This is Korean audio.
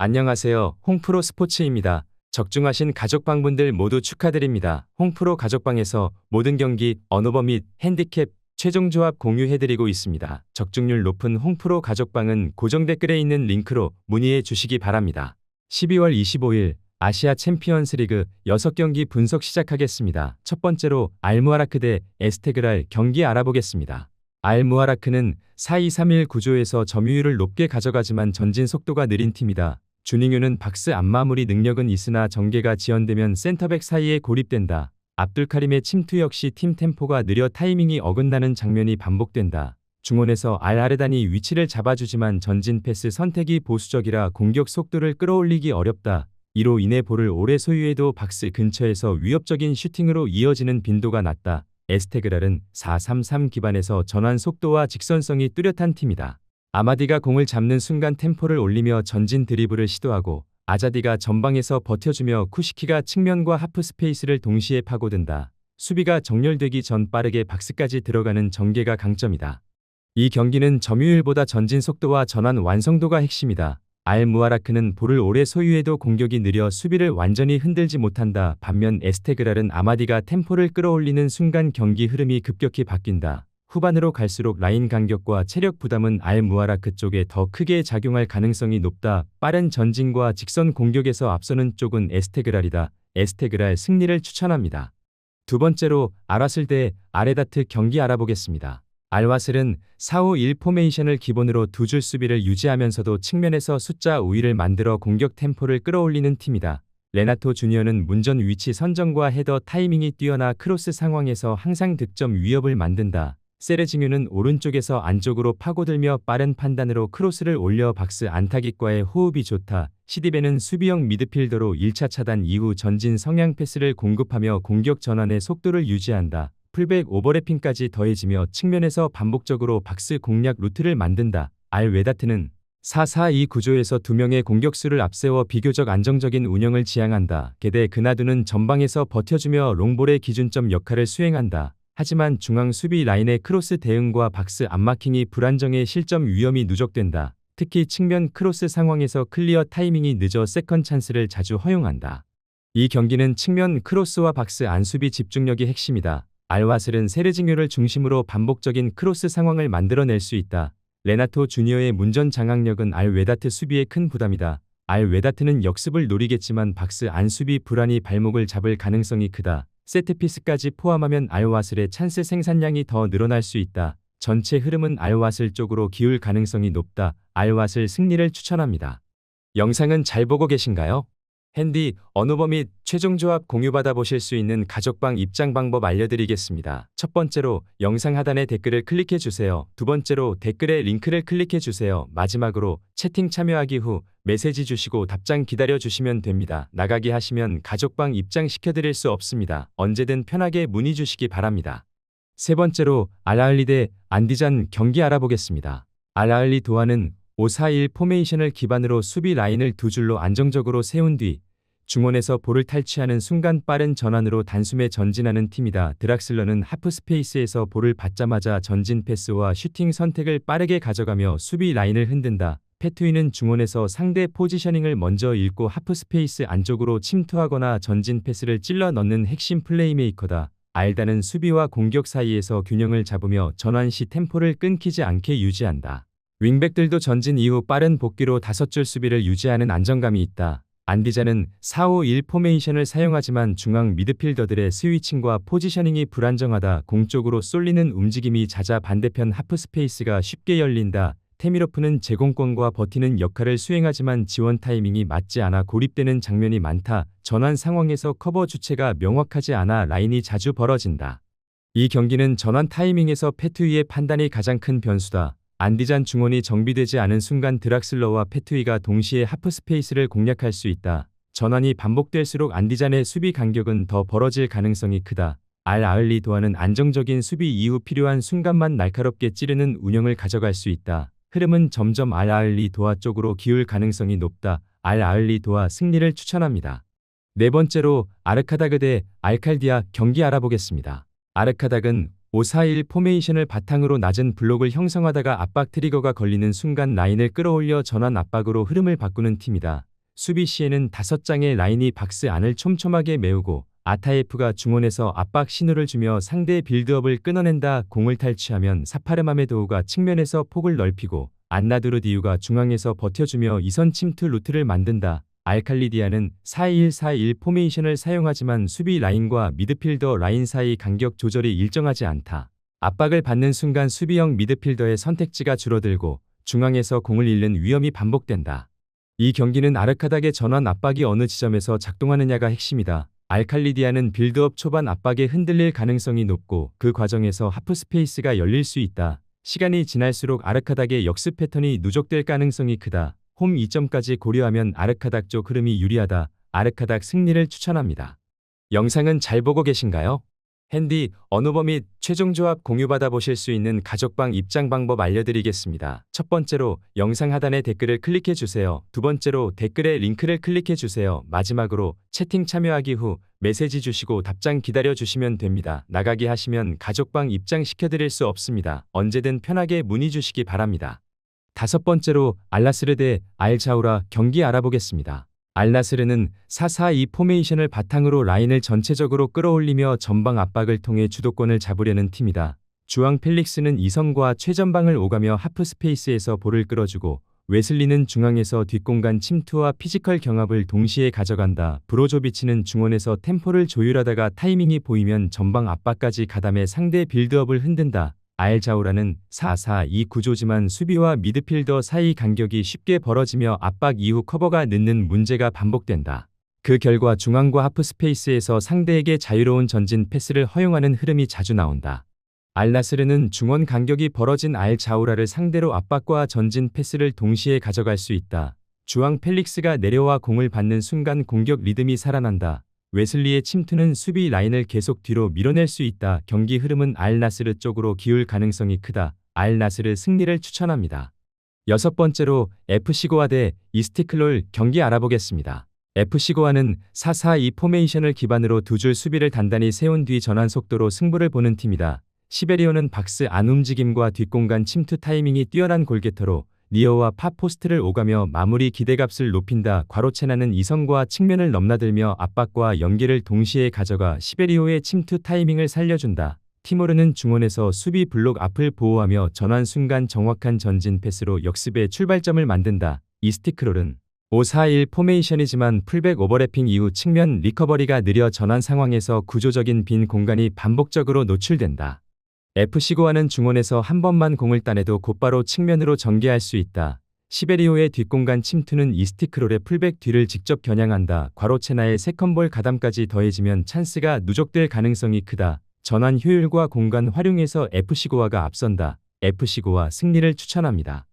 안녕하세요. 홍프로 스포츠입니다. 적중하신 가족방분들 모두 축하드립니다. 홍프로 가족방에서 모든 경기, 언어버 및 핸디캡, 최종 조합 공유해드리고 있습니다. 적중률 높은 홍프로 가족방은 고정 댓글에 있는 링크로 문의해 주시기 바랍니다. 12월 25일 아시아 챔피언스 리그 6경기 분석 시작하겠습니다. 첫 번째로 알무아라크 대 에스테그랄 경기 알아보겠습니다. 알무아라크는 4-2-3-1 구조에서 점유율을 높게 가져가지만 전진 속도가 느린 팀이다. 주닝유는 박스 안마무리 능력은 있으나 전개가 지연되면 센터백 사이에 고립된다. 압둘카림의 침투 역시 팀 템포가 느려 타이밍이 어긋나는 장면이 반복된다. 중원에서 알아르단이 위치를 잡아주지만 전진 패스 선택이 보수적이라 공격 속도를 끌어올리기 어렵다. 이로 인해 볼을 오래 소유해도 박스 근처에서 위협적인 슈팅으로 이어지는 빈도가 낮다. 에스테그랄은 4-3-3 기반에서 전환 속도와 직선성이 뚜렷한 팀이다. 아마디가 공을 잡는 순간 템포를 올리며 전진 드리블을 시도하고 아자디가 전방에서 버텨주며 쿠시키가 측면과 하프 스페이스를 동시에 파고든다. 수비가 정렬되기 전 빠르게 박스까지 들어가는 전개가 강점이다. 이 경기는 점유율보다 전진 속도와 전환 완성도가 핵심이다. 알 무아라크는 볼을 오래 소유해도 공격이 느려 수비를 완전히 흔들지 못한다. 반면 에스테그랄은 아마디가 템포를 끌어올리는 순간 경기 흐름이 급격히 바뀐다. 후반으로 갈수록 라인 간격과 체력 부담은 알 무아라크 쪽에 더 크게 작용할 가능성이 높다. 빠른 전진과 직선 공격에서 앞서는 쪽은 에스테그랄이다. 에스테그랄 승리를 추천합니다. 두 번째로 아라슬 대 아레다트 경기 알아보겠습니다. 알와슬은 4-5-1 포메이션을 기본으로 두 줄 수비를 유지하면서도 측면에서 숫자 우위를 만들어 공격 템포를 끌어올리는 팀이다. 레나토 주니어는 문전 위치 선정과 헤더 타이밍이 뛰어나 크로스 상황에서 항상 득점 위협을 만든다. 세레징유는 오른쪽에서 안쪽으로 파고들며 빠른 판단으로 크로스를 올려 박스 안타기과의 호흡이 좋다. 시디베는 수비형 미드필더로 1차 차단 이후 전진 성향 패스를 공급하며 공격 전환의 속도를 유지한다. 풀백 오버래핑까지 더해지며 측면에서 반복적으로 박스 공략 루트를 만든다. 알 웨다트는 4-4-2 구조에서 두 명의 공격수를 앞세워 비교적 안정적인 운영을 지향한다. 게대 그나두는 전방에서 버텨주며 롱볼의 기준점 역할을 수행한다. 하지만 중앙 수비 라인의 크로스 대응과 박스 안마킹이 불안정해 실점 위험이 누적된다. 특히 측면 크로스 상황에서 클리어 타이밍이 늦어 세컨 찬스를 자주 허용한다. 이 경기는 측면 크로스와 박스 안수비 집중력이 핵심이다. 알와슬은 세르징요를 중심으로 반복적인 크로스 상황을 만들어낼 수 있다. 레나토 주니어의 문전 장악력은 알 웨다트 수비에 큰 부담이다. 알 웨다트는 역습을 노리겠지만 박스 안수비 불안이 발목을 잡을 가능성이 크다. 세트피스까지 포함하면 알와슬의 찬스 생산량이 더 늘어날 수 있다. 전체 흐름은 알와슬 쪽으로 기울 가능성이 높다. 알와슬 승리를 추천합니다. 영상은 잘 보고 계신가요? 핸디, 언어버 및 최종 조합 공유받아 보실 수 있는 가족방 입장 방법 알려드리겠습니다. 첫 번째로 영상 하단에 댓글을 클릭해 주세요. 두 번째로 댓글에 링크를 클릭해 주세요. 마지막으로 채팅 참여하기 후 메시지 주시고 답장 기다려 주시면 됩니다. 나가기 하시면 가족방 입장 시켜드릴 수 없습니다. 언제든 편하게 문의 주시기 바랍니다. 세 번째로 알라을리 대 안디잔 경기 알아보겠습니다. 알라을리 도하는 5-4-1 포메이션을 기반으로 수비 라인을 두 줄로 안정적으로 세운 뒤 중원에서 볼을 탈취하는 순간 빠른 전환으로 단숨에 전진하는 팀이다. 드락슬러는 하프 스페이스에서 볼을 받자마자 전진 패스와 슈팅 선택을 빠르게 가져가며 수비 라인을 흔든다. 페트위는 중원에서 상대 포지셔닝을 먼저 읽고 하프 스페이스 안쪽으로 침투하거나 전진 패스를 찔러 넣는 핵심 플레이메이커다. 알다는 수비와 공격 사이에서 균형을 잡으며 전환 시 템포를 끊기지 않게 유지한다. 윙백들도 전진 이후 빠른 복귀로 다섯 줄 수비를 유지하는 안정감이 있다. 안디자는 4-5-1 포메이션을 사용하지만 중앙 미드필더들의 스위칭과 포지셔닝이 불안정하다 공쪽으로 쏠리는 움직임이 잦아 반대편 하프 스페이스가 쉽게 열린다. 테미로프는 제공권과 버티는 역할을 수행하지만 지원 타이밍이 맞지 않아 고립되는 장면이 많다. 전환 상황에서 커버 주체가 명확하지 않아 라인이 자주 벌어진다. 이 경기는 전환 타이밍에서 페트위의 판단이 가장 큰 변수다. 안디잔 중원이 정비되지 않은 순간 드락슬러와 페트위가 동시에 하프 스페이스를 공략할 수 있다. 전환이 반복될수록 안디잔의 수비 간격은 더 벌어질 가능성이 크다. 알 아을리 도하는 안정적인 수비 이후 필요한 순간만 날카롭게 찌르는 운영을 가져갈 수 있다. 흐름은 점점 알 아을리 도하 쪽으로 기울 가능성이 높다. 알 아을리 도하 승리를 추천합니다. 네 번째로 아르카다그 대 알칼디아 경기 알아보겠습니다. 아르카닥은 541 포메이션을 바탕으로 낮은 블록을 형성하다가 압박 트리거가 걸리는 순간 라인을 끌어올려 전환 압박으로 흐름을 바꾸는 팀이다. 수비 시에는 다섯 장의 라인이 박스 안을 촘촘하게 메우고 아타예프가 중원에서 압박 신호를 주며 상대의 빌드업을 끊어낸다. 공을 탈취하면 사파르마메도우가 측면에서 폭을 넓히고 안나두르디유가 중앙에서 버텨주며 이선 침투 루트를 만든다. 알칼리디아는 4-1-4-1 포메이션을 사용하지만 수비 라인과 미드필더 라인 사이 간격 조절이 일정하지 않다. 압박을 받는 순간 수비형 미드필더의 선택지가 줄어들고 중앙에서 공을 잃는 위험이 반복된다. 이 경기는 아르카닥의 전환 압박이 어느 지점에서 작동하느냐가 핵심이다. 알칼리디아는 빌드업 초반 압박에 흔들릴 가능성이 높고 그 과정에서 하프 스페이스가 열릴 수 있다. 시간이 지날수록 아르카닥의 역습 패턴이 누적될 가능성이 크다. 홈 2점까지 고려하면 아르카닥 쪽 흐름이 유리하다. 아르카닥 승리를 추천합니다. 영상은 잘 보고 계신가요? 핸디, 언어버 및 최종 조합 공유받아 보실 수 있는 가족방 입장 방법 알려드리겠습니다. 첫 번째로 영상 하단에 댓글을 클릭해 주세요. 두 번째로 댓글에 링크를 클릭해 주세요. 마지막으로 채팅 참여하기 후 메시지 주시고 답장 기다려 주시면 됩니다. 나가기 하시면 가족방 입장 시켜드릴 수 없습니다. 언제든 편하게 문의 주시기 바랍니다. 다섯 번째로 알라스르 대 알자우라 경기 알아보겠습니다. 알나스르는 4-4-2 포메이션을 바탕으로 라인을 전체적으로 끌어올리며 전방 압박을 통해 주도권을 잡으려는 팀이다. 주앙 펠릭스는 이선과 최전방을 오가며 하프 스페이스에서 볼을 끌어주고 웨슬리는 중앙에서 뒷공간 침투와 피지컬 경합을 동시에 가져간다. 브로조비치는 중원에서 템포를 조율하다가 타이밍이 보이면 전방 압박까지 가담해 상대 빌드업을 흔든다. 알자우라는 4-4-2 구조지만 수비와 미드필더 사이 간격이 쉽게 벌어지며 압박 이후 커버가 늦는 문제가 반복된다. 그 결과 중앙과 하프 스페이스에서 상대에게 자유로운 전진 패스를 허용하는 흐름이 자주 나온다. 알나스르는 중원 간격이 벌어진 알자우라를 상대로 압박과 전진 패스를 동시에 가져갈 수 있다. 주앙 펠릭스가 내려와 공을 받는 순간 공격 리듬이 살아난다. 웨슬리의 침투는 수비 라인을 계속 뒤로 밀어낼 수 있다. 경기 흐름은 알나스르 쪽으로 기울 가능성이 크다. 알나스르 승리를 추천합니다. 여섯 번째로 FC고와 대 이스티클롤 경기 알아보겠습니다. FC고와는 4-4-2 포메이션을 기반으로 두 줄 수비를 단단히 세운 뒤 전환 속도로 승부를 보는 팀이다. 시베리오는 박스 안 움직임과 뒷공간 침투 타이밍이 뛰어난 골게터로 리어와 팝포스트를 오가며 마무리 기대값을 높인다. 과로체나는 이성과 측면을 넘나들며 압박과 연계를 동시에 가져가 시베리오의 침투 타이밍을 살려준다. 티모르는 중원에서 수비 블록 앞을 보호하며 전환 순간 정확한 전진 패스로 역습의 출발점을 만든다. 이스티크롤은 5-4-1 포메이션이지만 풀백 오버래핑 이후 측면 리커버리가 느려 전환 상황에서 구조적인 빈 공간이 반복적으로 노출된다. FC고와는 중원에서 한 번만 공을 따내도 곧바로 측면으로 전개할 수 있다. 시베리오의 뒷공간 침투는 이스티크롤의 풀백 뒤를 직접 겨냥한다. 과로체나의 세컨볼 가담까지 더해지면 찬스가 누적될 가능성이 크다. 전환 효율과 공간 활용에서 FC고와가 앞선다. FC고와 승리를 추천합니다.